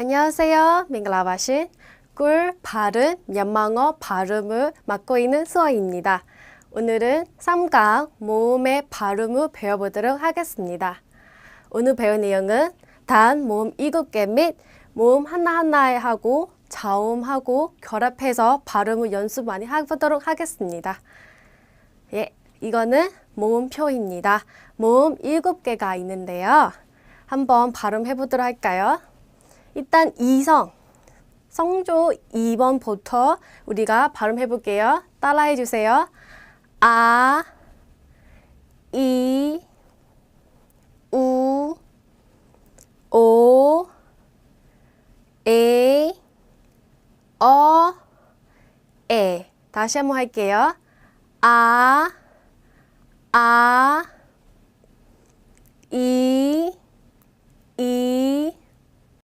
안녕하세요. 밍글라바신 꿀 발음 연망어 발음을 맡고 있는 수아입니다. 오늘은 삼각 모음의 발음을 배워보도록 하겠습니다. 오늘 배울 내용은 단 모음 7개 및 모음 하나하나에 하고 자음하고 결합해서 발음을 연습 많이 해보도록 하겠습니다. 예, 이거는 모음표입니다. 모음 7개가 있는데요. 한번 발음해 보도록 할까요? 일단 이성, 성조 2번부터 우리가 발음해 볼게요. 따라해 주세요. 아, 이, 우, 오, 에, 어, 에. 다시 한번 할게요. 아, 아,